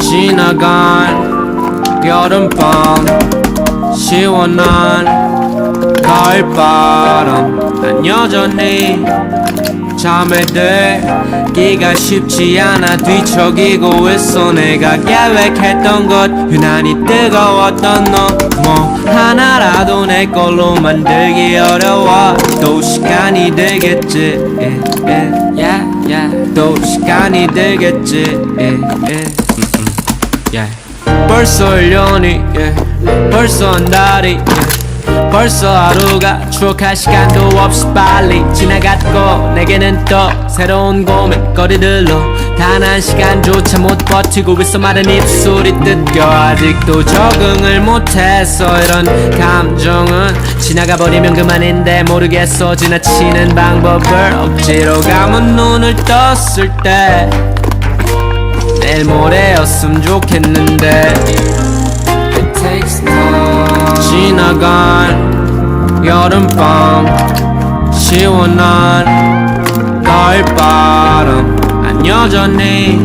지나간 여름밤 시원한 가을바람. 난 여전히 잠에 들기가 쉽지 않아 뒤척이고 있어. 내가 계획했던 것 유난히 뜨거웠던 너. 뭐 하나라도 내 걸로 만들기 어려워. 또 시간이 들겠지. yeah, yeah, yeah. 또 시간이 들겠지 yeah, yeah. 음, 음, yeah. 벌써 1년이 yeah. 벌써 한 달이 yeah. 벌써 하루가 추억할 시간도 없이 빨리 지나갔고 내게는 또 새로운 고민 거리들로 단 한 시간조차 못 버티고 있어. 마른 입술이 뜯겨 아직도 적응을 못했어 이런 감정은 지나가 버리면 그만인데 모르겠어. 지나치는 방법을 억지로 감은 눈을 떴을 때 내일 모레였으면 좋겠는데 지나간 여름밤 시원한 가을바람. 난 여전히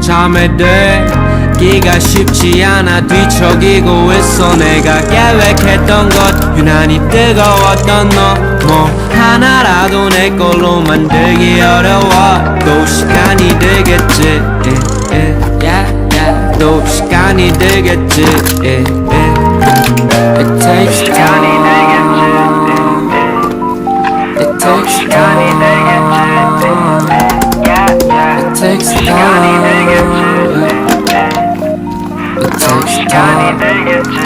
잠에 들기가 쉽지 않아 뒤척이고 있어. 내가 계획했던 것 유난히 뜨거웠던 너. 뭐 하나라도 내 걸로 만들기 어려워. 또 시간이 시간이 들겠지 yeah, yeah. It takes time It takes time It takes time It takes time.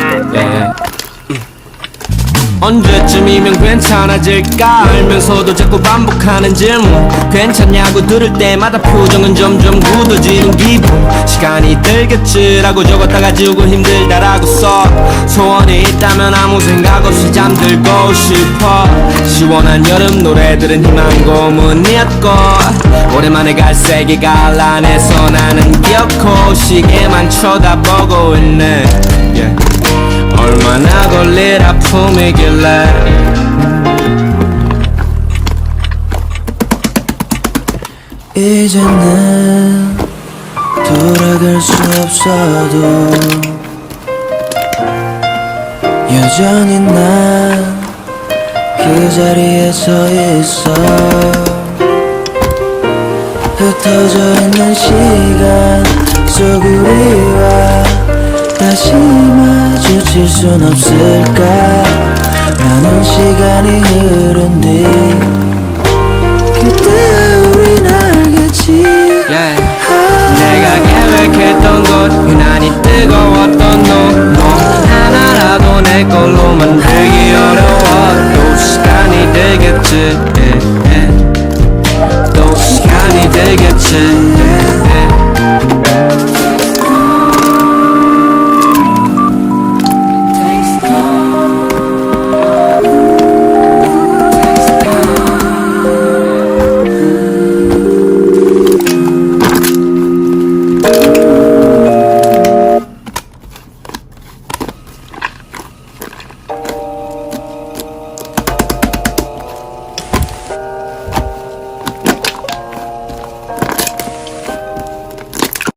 언제쯤이면 괜찮아질까 알면서도 자꾸 반복하는 질문. 괜찮냐고 들을 때마다 표정은 점점 굳어지는 기분. 시간이 들겠지라고 적었다가 지우고 힘들다라고 써. 소원이 있다면 아무 생각 없이 잠들고 싶어. 시원한 여름 노래들은 희망 고문이었고 오랜만에 갈색이 갈란해서 나는 기어코 시계만 쳐다보고 있네. Yeah. 얼마나 걸릴 아픔이길래. 이제는 돌아갈 수 없어도 여전히 난 그 자리에 서 있어. 흩어져 있는 시간 멈출 순 없을까? 많은 시간이 흐른 뒤 그때 우린 알겠지 yeah. 내가 계획했던 것 유난히 뜨거웠던 너너 하나라도 내 걸로 만들기 어려워. 또 시간이 되겠지.